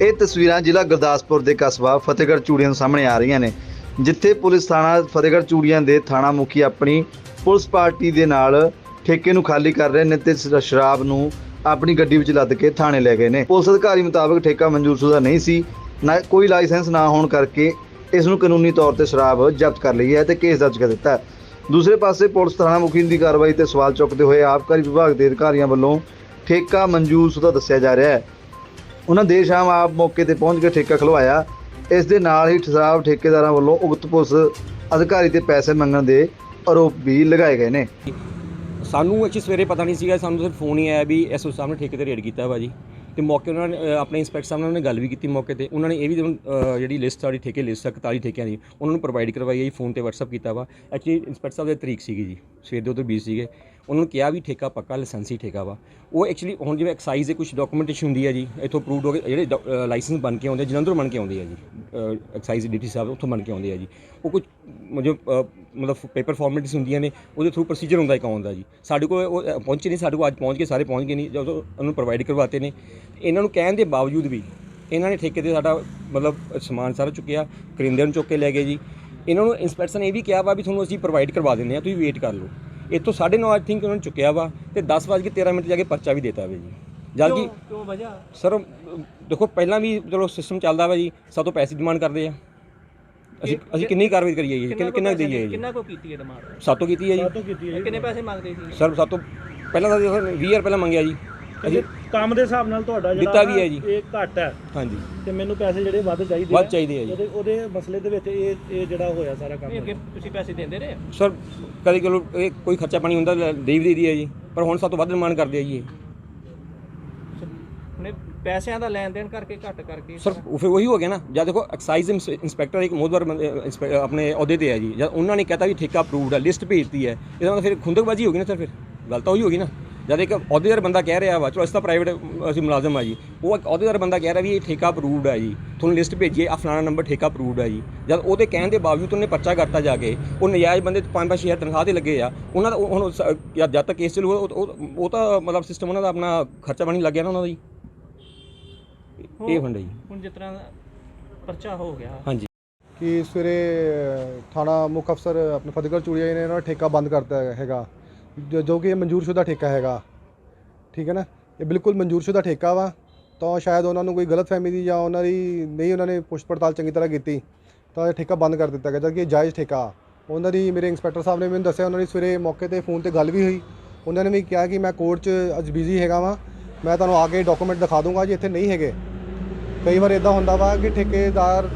ਇਹ ਤਸਵੀਰਾਂ ਜ਼ਿਲ੍ਹਾ ਗੁਰਦਾਸਪੁਰ ਦੇ ਕਸਬਾ ਫਤਿਹਗੜ੍ਹ ਚੂੜੀਆਂ ਸਾਹਮਣੇ ਆ ਰਹੀਆਂ ਨੇ, ਜਿੱਥੇ ਪੁਲਿਸ ਥਾਣਾ ਫਤਿਹਗੜ੍ਹ ਚੂੜੀਆਂ ਦੇ ਥਾਣਾ ਮੁਖੀ ਆਪਣੀ ਪੁਲਿਸ ਪਾਰਟੀ ਦੇ ਨਾਲ ਠੇਕੇ ਨੂੰ ਖਾਲੀ ਕਰ ਰਹੇ ਨੇ ਤੇ ਸ਼ਰਾਬ ਨੂੰ ਆਪਣੀ ਗੱਡੀ ਵਿੱਚ ਲੱਦ ਕੇ ਥਾਣੇ ਲੈ ਗਏ ਨੇ। ਪੁਲਿਸ ਅਧਿਕਾਰੀ ਮੁਤਾਬਕ ਠੇਕਾ ਮਨਜ਼ੂਰਸ਼ੁਦਾ ਨਹੀਂ ਸੀ, ਨਾ ਕੋਈ ਲਾਇਸੈਂਸ ਨਾ ਹੋਣ ਕਰਕੇ ਇਸ ਨੂੰ ਕਾਨੂੰਨੀ ਤੌਰ ਤੇ ਸ਼ਰਾਬ ਜ਼ਬਤ ਕਰ ਲਈ ਹੈ ਤੇ ਕੇਸ ਦਰਜ ਕਰ ਦਿੱਤਾ ਹੈ। ਦੂਸਰੇ ਪਾਸੇ ਪੁਲਿਸ ਥਾਣਾ ਮੁਖੀ ਦੀ ਕਾਰਵਾਈ ਤੇ ਸਵਾਲ ਚੁੱਕਦੇ ਹੋਏ ਆਬਕਾਰੀ ਵਿਭਾਗ ਦੇ ਅਧਿਕਾਰੀਆਂ ਵੱਲੋਂ ਠੇਕਾ ਮਨਜ਼ੂਰਸ਼ੁਦਾ ਦੱਸਿਆ ਜਾ ਰਿਹਾ ਹੈ। ਉਹਨਾਂ ਦੇਰ ਸ਼ਾਮ ਆਪ ਮੌਕੇ ਤੇ ਪਹੁੰਚ ਕੇ ਠੇਕਾ ਖਲਵਾਇਆ। ਇਸ ਦੇ ਨਾਲ ਹੀ ਸ਼ਰਾਬ ਠੇਕੇਦਾਰਾਂ ਵੱਲੋਂ ਉਕਤ ਪੁਲਿਸ ਅਧਿਕਾਰੀ ਤੇ ਪੈਸੇ ਮੰਗਣ ਦੇ ਆਰੋਪ ਵੀ ਲਗਾਏ ਗਏ ਨੇ। ਸਾਨੂੰ ਐਕਚੁਅਲੀ ਸਵੇਰੇ ਪਤਾ ਨਹੀਂ ਸੀਗਾ, ਸਾਨੂੰ ਸਿਰਫ ਫੋਨ ਹੀ ਆਇਆ ਵੀ ਐਸਓ ਸਾਹਿਬ ਨੇ ਠੇਕੇ ਤੇ ਰੇਡ ਕੀਤਾ ਵਾ ਜੀ। ਤੇ ਮੌਕੇ ਉਹਨਾਂ ਨੇ ਆਪਣੇ ਇੰਸਪੈਕਟਰ ਸਾਹਿਬ ਨਾਲ ਨੇ ਗੱਲ ਵੀ ਕੀਤੀ ਮੌਕੇ ਤੇ। ਉਹਨਾਂ ਨੇ ਇਹ ਵੀ ਜਿਹੜੀ ਲਿਸਟ ਸਾਡੀ ਠੇਕੇ ਲਿਸਟ 41 ਠੇਕਿਆਂ ਦੀ, ਉਹਨਾਂ ਨੂੰ ਪ੍ਰੋਵਾਈਡ ਕਰਵਾਈ ਹੈ ਜੀ ਫੋਨ ਤੇ WhatsApp ਕੀਤਾ ਵਾ। ਐਕਚੁਅਲੀ ਇੰਸਪੈਕਟਰ ਸਾਹਿਬ ਦੇ ਤਰੀਕ ਸੀਗੀ ਜੀ, ਸਵੇਰ ਦੇ ਉਹ ਤੋਂ ਬੀਜ ਸੀਗੇ। ਉਹਨਾਂ ਨੂੰ ਕਿਹਾ ਵੀ ਠੇਕਾ ਪੱਕਾ ਲਾਇਸੈਂਸੀ ਠੇਕਾ ਵਾ। ਉਹ ਐਕਚੁਅਲੀ ਹੁਣ ਜਿਵੇਂ ਐਕਸਾਈਜ਼ ਦੇ ਕੁਝ ਡਾਕੂਮੈਂਟੇਸ਼ਨ ਹੁੰਦੀ ਹੈ ਜੀ ਇੱਥੋਂ ਅਪਰੂਵਡ ਹੋ ਕੇ ਜਿਹੜੇ ਲਾਇਸੈਂਸ ਬਣ ਕੇ ਆਉਂਦੇ ਆ, ਜਲੰਧਰੋਂ ਬਣ ਕੇ ਆਉਂਦੇ ਆ ਜੀ ਐਕਸਾਈਜ਼ ਡਿਊਟੀ ਸਾਹਿਬ ਉੱਥੋਂ ਬਣ ਕੇ ਆਉਂਦੇ ਆ ਜੀ। ਉਹ ਕੁਝ ਜੋ ਮਤਲਬ ਪੇਪਰ ਫਾਰਮੈਲਿਟੀਜ਼ ਹੁੰਦੀਆਂ ਨੇ ਉਹਦੇ ਥਰੂ ਪ੍ਰੋਸੀਜਰ ਹੁੰਦਾ ਇੱਕ ਆਉਣ ਦਾ ਜੀ। ਸਾਡੇ ਕੋਲ ਉਹ ਪਹੁੰਚੇ ਨਹੀਂ ਸਾਡੇ ਕੋਲ ਅੱਜ ਪਹੁੰਚ ਕੇ ਸਾਰੇ ਪਹੁੰਚ ਗਏ ਨਹੀਂ ਜਦੋਂ ਉਹਨੂੰ ਪ੍ਰੋਵਾਈਡ ਕਰਵਾਤੇ ਨੇ। ਇਹਨਾਂ ਨੂੰ ਕਹਿਣ ਦੇ ਬਾਵਜੂਦ ਵੀ ਇਹਨਾਂ ਨੇ ਠੇਕੇ ਤੇ ਸਾਡਾ ਮਤਲਬ ਸਮਾਨ ਸਾਰਾ ਚੁੱਕਿਆ ਕਰਿੰਦੇ ਨੂੰ ਚੁੱਕ ਕੇ ਲੈ ਗਏ ਜੀ। ਇਹਨਾਂ ਨੂੰ ਇੰਸਪੈਕਟਰ ਨੇ ਇਹ ਵੀ ਕਿਹਾ ਵਾ ਵੀ ਤੁਹਾਨੂੰ ਅਸੀਂ ਪ੍ਰੋਵਾਈਡ ਕਰਵਾ ਦਿੰਦੇ ਆ ਤੁਸੀਂ ਵੇਟ ਕਰ ਲਓ। ਇੱਥੋਂ 9:30 ਆਈ ਥਿੰਕ ਉਹਨਾਂ ਨੇ ਚੁੱਕਿਆ ਵਾ ਤੇ 10:13 ਮਿੰਟ ਜਾ ਕੇ ਪਰਚਾ ਵੀ ਦੇਤਾ ਵਾ ਜੀ। ਜਦ ਕਿ ਕਿਉਂ ਵਜ੍ਹਾ? ਸਰ ਦੇਖੋ ਪਹਿਲਾਂ ਵੀ ਚਲੋ ਸਿਸਟਮ ਚੱਲਦਾ ਵਾ ਜੀ ਸਾਤੋਂ ਪੈਸੇ ਡਿਮਾਂਡ ਕਰਦੇ ਆ। ਅਸੀਂ ਅਸੀਂ ਕਿੰਨੀ ਕਾਰਵਾਈ ਕਰੀਏ ਜੀ? ਕਿੰਨਾ ਕਿੰਨਾ ਦਈਏ ਜੀ? ਕਿੰਨਾ ਕੋ ਕੀਤੀ ਹੈ ਡਿਮਾਂਡ ਸਾਤੋਂ ਕੀਤੀ ਹੈ ਜੀ। ਕਿੰਨੇ ਪੈਸੇ ਮੰਗਦੇ ਸੀ? ਸਰ ਸਾਤੋਂ ਪਹਿਲਾਂ ਤਾਂ ਦੇਖੋ 20000 ਪਹਿਲਾਂ ਮੰਗਿਆ ਜੀ। ਕੰਮ ਦੇ ਹਿਸਾਬ ਨਾਲ ਤੁਹਾਡਾ ਜਿਹੜਾ ਦਿੱਤਾ ਵੀ ਹੈ ਨਾ ਜੀ। ਇਹ ਘੱਟ ਹੈ। ਹਾਂਜੀ। ਤੇ ਮੈਨੂੰ ਪੈਸੇ ਜਿਹੜੇ ਵੱਧ ਚਾਹੀਦੇ ਵੱਧ ਆ। ਚਾਹੀਦੇ ਆ ਜੀ। ਉਹਦੇ ਉਹਦੇ ਮਸਲੇ ਦੇ ਵਿੱਚ ਇਹ ਇਹ ਜਿਹੜਾ ਹੋਇਆ ਸਾਰਾ ਕੰਮ ਨਹੀਂ ਅੱਗੇ ਤੁਸੀਂ ਪੈਸੇ ਦਿੰਦੇ ਰਹੇ ਸਰ ਕਦੇ ਚਲੋ ਇਹ ਕੋਈ ਖਰਚਾ ਪਾਣੀ ਹੁੰਦਾ ਲੈ- ਦੇ ਵੀ ਦੇਈਦੀ ਹੈ ਜੀ। ਪਰ ਹੁਣ ਸਾਤੋਂ ਵੱਧ ਡਿਮਾਂਡ ਕਰਦੇ ਆ ਜੀ ਇਹ। ਪੈਸਿਆਂ ਦਾ ਲੈਣ ਦੇਣ ਕਰਕੇ ਘੱਟ ਕਰਕੇ। ਸਰ ਉਹ ਫਿਰ ਉਹੀ ਹੋ ਗਿਆ ਨਾ। ਜਦ ਦੇਖੋ ਐਕਸਾਈਜ਼ ਇੰਸਪੈਕਟਰ ਇੱਕ ਮੋਦਵਰ ਆਪਣੇ ਅਹੁਦੇ ਤੇ ਹੈ ਜੀ। ਜਦ ਉਹਨਾਂ ਨੇ ਕਹਤਾ ਵੀ ਠੇਕਾ ਅਪਰੂਵਡ ਹੈ ਲਿਸਟ ਭੇਜਤੀ ਹੈ। ਇਹਦਾ ਮਤਲਬ ਫਿਰ ਖੁੰਦਕਬਾਜ਼ੀ ਹੋ ਗਈ ਨਾ ਸਰ ਫਿਰ। ਗੱਲ ਤਾਂ ਉਹੀ ਹੋ ਗਈ ਨਾ। ਜਦ ਇੱਕ ਅਹੁਦੇਦਾਰ ਬੰਦਾ ਕਹਿ ਰਿਹਾ ਵਾ ਚਲੋ ਅਸੀਂ ਤਾਂ ਪ੍ਰਾਈਵੇਟ ਅਸੀਂ ਮੁਲਾਜ਼ਮ ਆ ਜੀ। ਉਹ ਇੱਕ ਅਹੁਦੇਦਾਰ ਬੰਦਾ ਕਹਿ ਰਿਹਾ ਵੀ ਇਹ ਠੇਕਾ ਅਪਰੂਵਡ ਹੈ ਜੀ। ਤੁਹਾਨੂੰ ਲਿਸਟ ਭੇਜੀਏ ਆ ਫਲਾਣਾ ਨੰਬਰ ਠੇਕਾ ਅਪਰੂਵਡ ਹੈ ਜੀ। ਜਦ ਉਹਦੇ ਕਹਿਣ ਦੇ ਬਾਵਜੂਦ ਉਹਨੇ ਪਰਚਾ ਕਰਤਾ ਜਾ ਕੇ ਉਹ ਨਜਾਇਜ਼ ਬੰਦੇ 5-5 ਹਜ਼ਾਰ ਤਨਖਾਹ ਤੇ ਲੱਗੇ ਆ। ਉਹਨਾਂ ਦਾ ਹੁਣ ਜਦ ਤੱਕ ਕੇਸ ਚੱਲੂਗਾ ਉਹ- ਤਾਂ ਮਤਲਬ ਸਿਸਟਮ ਉਹਨਾਂ ਦਾ ਆਪਣਾ ਖਰਚਾ ਪਾਣੀ ਲੱਗ ਗਿਆ ਨਾ ਉਹਨਾਂ ਦਾ ਜੀ। ਇਹ ਫੰਡ ਹੈ ਜੀ। ਹੁਣ ਜਿਸ ਤਰ੍ਹਾਂ ਪਰਚਾ ਹੋ ਗਿਆ। ਹਾਂਜੀ। ਕਿ ਸਵੇਰੇ ਥਾਣਾ ਮੁੱਖ ਅਫਸਰ ਆਪਣੇ ਫਤਿਹਗੜ੍ਹ ਚੂੜੀਆ ਨੇ ਇਹਨਾਂ ਦਾ ਠੇਕਾ ਬੰਦ ਕਰਤਾ ਹੈਗਾ। ਜੋ- ਜੋ ਕਿ ਇਹ ਮਨਜ਼ੂਰਸ਼ੁਦਾ ਠੇਕਾ ਹੈਗਾ। ਠੀਕ ਹੈ ਨਾ? ਇਹ ਬਿਲਕੁਲ ਮਨਜ਼ੂਰਸ਼ੁਦਾ ਠੇਕਾ ਵਾ। ਤਾਂ ਸ਼ਾਇਦ ਉਹਨਾਂ ਨੂੰ ਕੋਈ ਗਲਤਫਹਿਮੀ ਦੀ ਜਾਂ ਉਹਨਾਂ ਦੀ ਨਹੀਂ ਉਹਨਾਂ ਨੇ ਪੁੱਛ ਪੜਤਾਲ ਚੰਗੀ ਤਰ੍ਹਾਂ ਕੀਤੀ, ਤਾਂ ਇਹ ਠੇਕਾ ਬੰਦ ਕਰ ਦਿੱਤਾ ਗਿਆ ਜਦ ਕਿ ਇਹ ਜਾਇਜ਼ ਠੇਕਾ। ਉਹਨਾਂ ਦੀ ਮੇਰੇ ਇੰਸਪੈਕਟਰ ਸਾਹਿਬ ਨੇ ਮੈਨੂੰ ਦੱਸਿਆ, ਉਹਨਾਂ ਦੀ ਸਵੇਰੇ ਮੌਕੇ ਤੇ ਫੋਨ ਤੇ ਗੱਲ ਵੀ ਹੋਈ। ਉਹਨਾਂ ਨੇ ਵੀ ਕਿਹਾ ਕਿ ਮੈਂ ਕੋਰਟ 'ਚ ਅੱਜ ਬਿਜ਼ੀ ਹੈਗਾ ਵਾਂ। ਮੈਂ ਤੁਹਾਨੂੰ ਆ ਕੇ ਡਾਕੂਮੈਂਟ ਦਿਖਾ ਦੂੰਗਾ, ਜੀ ਇੱਥੇ ਨਹੀਂ ਹੈਗੇ। ਕਈ ਵਾਰ ਇਦਾਂ ਹੁੰਦਾ ਵਾ ਕਿ ਠੇਕੇਦਾਰ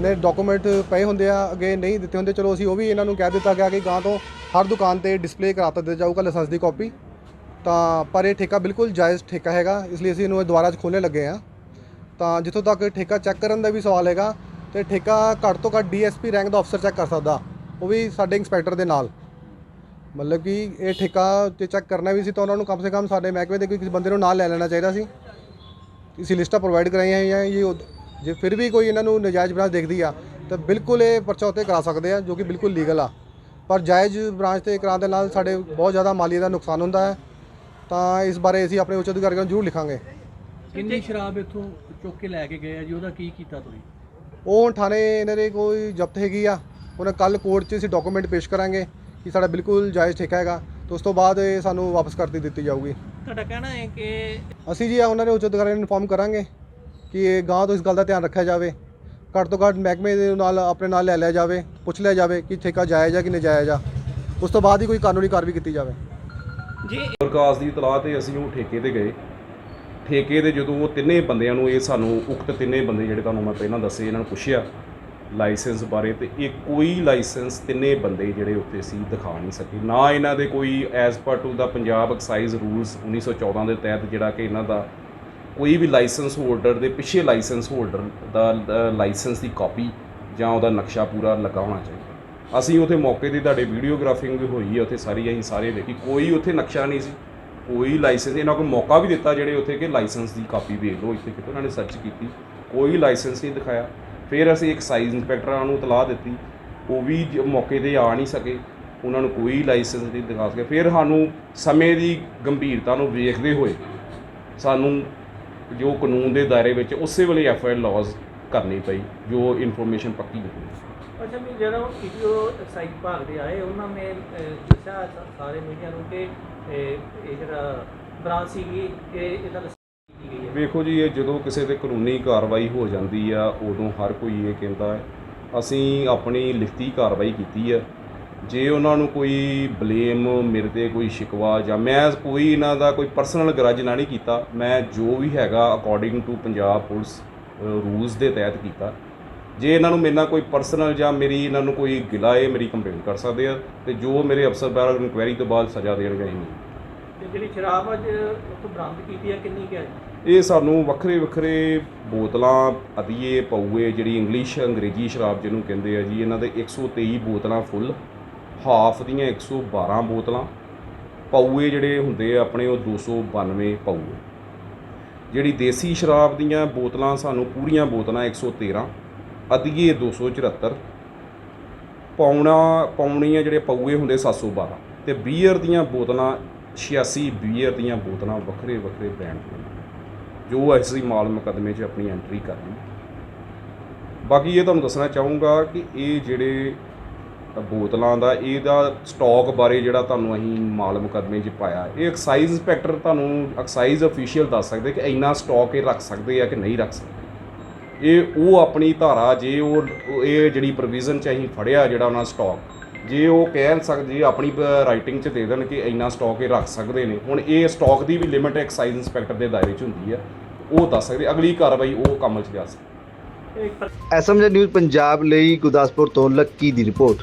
ਨੇ ਡਾਕੂਮੈਂਟ ਪਏ ਹੁੰਦੇ ਆ, ਅੱਗੇ ਨਹੀਂ ਦਿੱਤੇ ਹੁੰਦੇ। ਚਲੋ ਅਸੀਂ ਉਹ ਵੀ ਇਹਨਾਂ ਨੂੰ ਕਹਿ ਦਿੱਤਾ ਗਿਆ ਕਿ ਗਾਂ ਤੋਂ ਹਰ ਦੁਕਾਨ ਤੇ ਡਿਸਪਲੇ ਕਰਾ ਦਿੱਤਾ ਜਾਊਗਾ ਲਾਇਸੈਂਸ ਦੀ ਕਾਪੀ ਤਾਂ ਪਰ ਇਹ ਠੇਕਾ ਬਿਲਕੁਲ ਜਾਇਜ਼ ਠੇਕਾ ਹੈਗਾ, ਇਸ ਲਈ ਅਸੀਂ ਇਹਨੂੰ ਦੁਬਾਰਾ ਖੋਲ੍ਹਣ ਲੱਗੇ ਆ ਤਾਂ ਜਿੱਥੋਂ ਤੱਕ ਠੇਕਾ ਚੈੱਕ ਕਰਨ ਦਾ ਵੀ ਸਵਾਲ ਹੈਗਾ, ਤੇ ਠੇਕਾ ਘੱਟ ਤੋਂ ਘੱਟ ਡੀਐਸਪੀ ਰੈਂਕ ਦਾ ਅਫਸਰ ਚੈੱਕ ਕਰ ਸਕਦਾ, ਉਹ ਵੀ ਸਾਡੇ ਇੰਸਪੈਕਟਰ ਦੇ ਨਾਲ। ਮਤਲਬ ਕਿ ਇਹ ਠੇਕਾ ਤੇ ਚੈੱਕ ਕਰਨਾ ਵੀ ਸੀ ਤਾਂ ਉਹਨਾਂ ਨੂੰ ਕਮ ਸੇ ਕਮ ਸਾਡੇ ਮਹਿਕਮੇ ਦੇ ਕੋਈ ਕਿਸੇ ਬੰਦੇ ਨੂੰ ਨਾਲ ਲੈ ਲੈਣਾ ਚਾਹੀਦਾ ਸੀ। ਇਸੀ ਲਿਸਟਾਂ ਪ੍ਰੋਵਾਈਡ ਕਰਾਈਆਂ ਹੋਈਆਂ ਇਹ ਉਹ- ਜੇ ਫਿਰ ਵੀ ਕੋਈ ਇਹਨਾਂ ਨੂੰ ਨਜਾਇਜ਼ ਬ੍ਰਾਂਚ ਦੇਖਦੀ ਆ, ਤਾਂ ਬਿਲਕੁਲ ਇਹ ਪਰਚਾ ਉੱਤੇ ਕਰਾ ਸਕਦੇ ਆ, ਜੋ ਕਿ ਬਿਲਕੁਲ ਲੀਗਲ ਆ। ਪਰ ਜਾਇਜ਼ ਬ੍ਰਾਂਚ ਤੇ ਕਰਾਉਣ ਦੇ ਨਾਲ ਸਾਡੇ ਬਹੁਤ ਜ਼ਿਆਦਾ ਮਾਲੀ ਦਾ ਨੁਕਸਾਨ ਹੁੰਦਾ ਹੈ। ਤਾਂ ਇਸ ਬਾਰੇ ਅਸੀਂ ਆਪਣੇ ਉੱਚ ਅਧਿਕਾਰੀਆਂ ਨੂੰ ਜ਼ਰੂਰ ਲਿਖਾਂਗੇ। ਕਿੰਨੀ ਸ਼ਰਾਬ ਇੱਥੋਂ ਚੁੱਕ ਕੇ ਲੈ ਕੇ ਗਏ ਆ ਜੀ? ਉਹਦਾ ਕੀ ਕੀਤਾ ਤੁਸੀਂ? ਉਹ ਹੁਣ ਥਾਣੇ ਇਹਨਾਂ ਦੇ ਕੋਈ ਜ਼ਬਤ ਹੈਗੀ ਆ। ਉਹਨਾਂ ਕੱਲ ਕੋਰਟ 'ਚ ਅਸੀਂ ਡਾਕੂਮੈਂਟ ਪੇਸ਼ ਕਰਾਂਗੇ ਕਿ ਸਾਡਾ ਬਿਲਕੁਲ ਜਾਇਜ਼ ਠੇਕਾ ਹੈਗਾ। ਤੇ ਉਸ ਤੋਂ ਬਾਅਦ ਇਹ ਸਾਨੂੰ ਵਾਪਸ ਕਰਤੀ ਦਿੱਤੀ ਜਾਊਗੀ। ਤੁਹਾਡਾ ਕਹਿਣਾ ਹੈ ਕਿ ਅਸੀਂ ਜੀ ਉਹਨਾਂ ਦੇ ਉੱਚ ਅਧਿਕਾਰੀਆਂ ਨੂੰ ਇਨਫੋਰਮ ਕਰਾਂਗੇ ਕਿ ਇਹ ਗਾਂ ਤੋਂ ਇਸ ਗੱਲ ਦਾ ਧਿਆਨ ਰੱਖਿਆ ਜਾਵੇ। ਘੱਟ ਤੋਂ ਘੱਟ ਮਹਿਕਮੇ ਦੇ ਨਾਲ ਆਪਣੇ ਨਾਲ ਲੈ ਲਿਆ ਜਾਵੇ, ਪੁੱਛ ਲਿਆ ਜਾਵੇ ਕਿ ਠੇਕਾ ਜਾਇਜ਼ ਆ ਕਿ ਨਜਾਇਜ਼ ਆ। ਉਸ ਤੋਂ ਬਾਅਦ ਹੀ ਕੋਈ ਕਾਨੂੰਨੀ ਕਾਰਵਾਈ ਕੀਤੀ ਜਾਵੇ। ਜੀ। ਪ੍ਰਕਾਸ਼ ਦੀ ਤਲਾਹ ਤੇ ਅਸੀਂ ਉਹ ਠੇਕੇ ਤੇ ਗਏ। ਠੇਕੇ ਦੇ ਜਦੋਂ ਉਹ ਤਿੰਨੇ ਬੰਦਿਆਂ ਨੂੰ ਇਹ ਸਾਨੂੰ ਉਕਤ ਤਿੰਨੇ ਬੰਦੇ ਜਿਹੜੇ ਤੁਹਾਨੂੰ ਮੈਂ ਪਹਿਲਾਂ ਦੱਸੇ, ਇਹਨਾਂ ਨੂੰ ਪੁੱਛਿਆ ਲਾਇਸੈਂਸ ਬਾਰੇ ਤੇ ਇਹ ਕੋਈ ਲਾਇਸੈਂਸ ਤਿੰਨੇ ਬੰਦੇ ਜਿਹੜੇ ਉੱਤੇ ਸੀ ਦਿਖਾ ਨਹੀਂ ਸਕੇ। ਨਾ ਇਹਨਾਂ ਦੇ ਕੋਈ ਐਜ਼ ਪਰ ਟੂ ਦਾ ਪੰਜਾਬ ਐਕਸਾਈਜ਼ ਰੂਲਸ 1914 ਦੇ ਤਹਿਤ ਜਿਹੜਾ ਕਿ ਇਹਨਾਂ ਦਾ ਕੋਈ ਵੀ ਲਾਇਸੈਂਸ ਹੋਲਡਰ ਦੇ ਪਿੱਛੇ ਲਾਇਸੈਂਸ ਹੋਲਡਰ ਦਾ ਲਾਇਸੈਂਸ ਦੀ ਕਾਪੀ ਜਾਂ ਉਹਦਾ ਨਕਸ਼ਾ ਪੂਰਾ ਲੱਗਾ ਹੋਣਾ ਚਾਹੀਦਾ। ਅਸੀਂ ਉੱਥੇ ਮੌਕੇ ਦੀ ਤੁਹਾਡੇ ਵੀਡੀਓਗ੍ਰਾਫਿੰਗ ਵੀ ਹੋਈ ਹੈ, ਉੱਥੇ ਸਾਰੀ ਅਸੀਂ ਸਾਰੇ ਦੇਖੀ। ਕੋਈ ਉੱਥੇ ਨਕਸ਼ਾ ਨਹੀਂ ਸੀ। ਕੋਈ ਲਾਇਸੈਂਸ, ਇਹਨਾਂ ਕੋਲ ਮੌਕਾ ਵੀ ਦਿੱਤਾ ਜਿਹੜੇ ਉੱਥੇ ਕਿ ਲਾਇਸੈਂਸ ਦੀ ਕਾਪੀ ਵੇਖ ਲਓ, ਇੱਥੇ ਕਿਤੇ ਉਹਨਾਂ ਨੇ ਸਰਚ ਕੀਤੀ। ਕੋਈ ਲਾਇਸੈਂਸ ਨਹੀਂ ਦਿਖਾਇਆ। ਫਿਰ ਅਸੀਂ ਐਕਸਾਈਜ਼ ਇੰਸਪੈਕਟਰਾਂ ਨੂੰ ਤਲਾਹ ਦਿੱਤੀ। ਉਹ ਵੀ ਜ- ਮੌਕੇ ਤੇ ਆ ਨਹੀਂ ਸਕੇ। ਉਹਨਾਂ ਨੂੰ ਕੋਈ ਲਾਇਸੈਂਸ ਨਹੀਂ ਦਿਖਾ ਸਕੇ। ਫਿਰ ਸਾਨੂੰ ਸਮੇਂ ਦੀ ਗੰਭੀਰਤਾ ਨੂੰ ਵੇਖਦੇ ਹੋਏ ਸਾਨੂੰ ਜੋ ਕਾਨੂੰਨ ਦੇ ਦਾਇਰੇ ਵਿੱਚ ਉਸੇ ਵੇਲੇ ਐਫ ਆਈ ਆਰ ਲੌਜ਼ ਕਰਨੀ ਪਈ ਜੋ ਇਨਫੋਰਮੇਸ਼ਨ ਪੱਕੀ ਹੋਈ। ਅੱਛਾ ਵੀ ਜਦੋਂ ਵੀਡੀਓ ਐਕਸਾਈਜ਼ ਵਿਭਾਗ ਦੇ ਆਏ ਉਹਨਾਂ ਨੇ ਦੱਸਿਆ ਸਾਰੇ ਮੀਡੀਆ ਨੂੰ ਕਿ ਇਹ ਜਿਹੜਾ ਬਰਾਤ ਸੀਗੀ ਇਹ ਇਹਦਾ ਵੇਖੋ ਜੀ ਇਹ ਜਦੋਂ ਕਿਸੇ ਤੇ ਕਾਨੂੰਨੀ ਕਾਰਵਾਈ ਹੋ ਜਾਂਦੀ ਆ ਉਦੋਂ ਹਰ ਕੋਈ ਇਹ ਕਹਿੰਦਾ ਹੈ ਅਸੀਂ ਆਪਣੀ ਲਿਖਤੀ ਕਾਰਵਾਈ ਕੀਤੀ ਹੈ। ਜੇ ਉਹਨਾਂ ਨੂੰ ਕੋਈ ਬਲੇਮ ਮੇਰੇ ਤੇ ਕੋਈ ਸ਼ਿਕਵਾ ਜਾਂ ਮੈਂ ਕੋਈ ਇਹਨਾਂ ਦਾ ਕੋਈ ਪਰਸਨਲ ਗਰਜ ਨਾ ਨਹੀਂ ਕੀਤਾ ਮੈਂ ਜੋ ਵੀ ਹੈਗਾ according to Punjab police rules ਦੇ ਤਹਿਤ ਕੀਤਾ। ਜੇ ਇਹਨਾਂ ਨੂੰ ਮੇਰੇ ਨਾਲ ਕੋਈ ਪਰਸਨਲ ਜਾਂ ਮੇਰੀ ਇਹਨਾਂ ਨੂੰ ਕੋਈ ਗਿਲਾ ਹੈ ਮੇਰੀ ਕੰਪਲੇਂਟ ਕਰ ਸਕਦੇ ਆ ਤੇ ਜੋ ਮੇਰੇ ਅਫਸਰ ਬਾਰ ਇਨਕੁਆਇਰੀ ਤੋਂ ਬਾਅਦ ਸਜ਼ਾ ਦੇਣਗੇ ਇਹਨੂੰ ਤੇ ਜਿਹੜੀ ਸ਼ਰਾਬ ਅੱਜ ਉੱਥੋਂ ਬਰਾਮਦ ਕੀਤੀ ਹੈ ਕਿੰਨੀ ਕੁ ਹੈ? ਇਹ ਸਾਨੂੰ ਵੱਖਰੇ ਵੱਖਰੇ ਬੋਤਲਾਂ ਅਧੀਏ ਪਊਏ ਜਿਹੜੀ ਇੰਗਲਿਸ਼ ਅੰਗਰੇਜ਼ੀ ਸ਼ਰਾਬ ਜਿਹਨੂੰ ਕਹਿੰਦੇ ਆ ਜੀ ਇਹਨਾਂ ਦੇ 123 ਬੋਤਲਾਂ ਫੁੱਲ ਹਾਫ ਦੀਆਂ 112 ਬੋਤਲਾਂ, ਪਊਏ ਜਿਹੜੇ ਹੁੰਦੇ ਆ ਆਪਣੇ, ਉਹ 292 ਪਊਏ। ਜਿਹੜੀ ਦੇਸੀ ਸ਼ਰਾਬ ਦੀਆਂ ਬੋਤਲਾਂ, ਸਾਨੂੰ ਪੂਰੀਆਂ ਬੋਤਲਾਂ 113 ਅਧੀਏ 274 ਪਾਉਣਾ ਪੌਣੀਆਂ ਜਿਹੜੇ ਪਊਏ ਹੁੰਦੇ 712 ਤੇ ਬੀਅਰ ਦੀਆਂ ਬੋਤਲਾਂ 86 ਬੀਅਰ ਦੀਆਂ ਬੋਤਲਾਂ ਵੱਖਰੇ ਵੱਖਰੇ ਬ੍ਰਾਂਡ ਦੀਆਂ। ਜੋ ਅਸੀਂ ਮਾਲ ਮੁਕੱਦਮੇ 'ਚ ਆਪਣੀ ਐਂਟਰੀ ਕਰਨੀ ਬਾਕੀ ਇਹ ਤੁਹਾਨੂੰ ਦੱਸਣਾ ਚਾਹੂੰਗਾ ਕਿ ਇਹ ਜਿਹੜੇ ਬੋਤਲਾਂ ਦਾ, ਇਹਦਾ ਸਟਾਕ ਬਾਰੇ ਜਿਹੜਾ ਤੁਹਾਨੂੰ ਅਸੀਂ ਮਾਲ ਮੁਕੱਦਮੇ 'ਚ ਪਾਇਆ, ਇਹ ਐਕਸਾਈਜ਼ ਇੰਸਪੈਕਟਰ ਤੁਹਾਨੂੰ ਐਕਸਾਈਜ਼ ਅਫੀਸ਼ੀਅਲ ਦੱਸ ਸਕਦੇ ਕਿ ਇੰਨਾ ਸਟਾਕ ਇਹ ਰੱਖ ਸਕਦੇ ਆ ਕਿ ਨਹੀਂ ਰੱਖ ਸਕਦੇ। ਇਹ ਉਹ ਆਪਣੀ ਧਾਰਾ, ਜੇ ਉਹ, ਇਹ ਜਿਹੜੀ ਪ੍ਰੋਵੀਜ਼ਨ ਚ ਅਸੀਂ ਫੜਿਆ ਜਿਹੜਾ ਉਹਨਾਂ ਸਟਾਕ ਜੇ ਉਹ ਕਹਿ ਸਕਦੇ ਜੇ ਆਪਣੀ ਰਾਈਟਿੰਗ ਚ ਦੇ ਦੇਣ ਕਿ ਇੰਨਾ ਸਟਾਕ ਇਹ ਰੱਖ ਸਕਦੇ ਨੇ, ਹੁਣ ਇਹ ਸਟਾਕ ਦੀ ਵੀ ਲਿਮਿਟ ਐਕਸਾਈਜ਼ ਇੰਸਪੈਕਟਰ ਦੇ ਦਾਇਰੇ ਚ ਹੁੰਦੀ ਆ, ਉਹ ਦੱਸ ਸਕਦੇ, ਅਗਲੀ ਕਾਰਵਾਈ ਉਹ ਕੰਮ ਚ ਜਾ ਸਕਦੀ। ਇਹ ਐਸਐਮਜੀ ਨਿਊਜ਼ ਪੰਜਾਬ ਲਈ ਗੁਰਦਾਸਪੁਰ ਤੋਂ ਲੱਕੀ ਦੀ ਰਿਪੋਰਟ।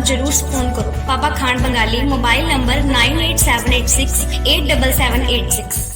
ਜਰੂਰ ਫੋਨ ਕਰੋ। Baba Khan Bengali mobile number 9878687786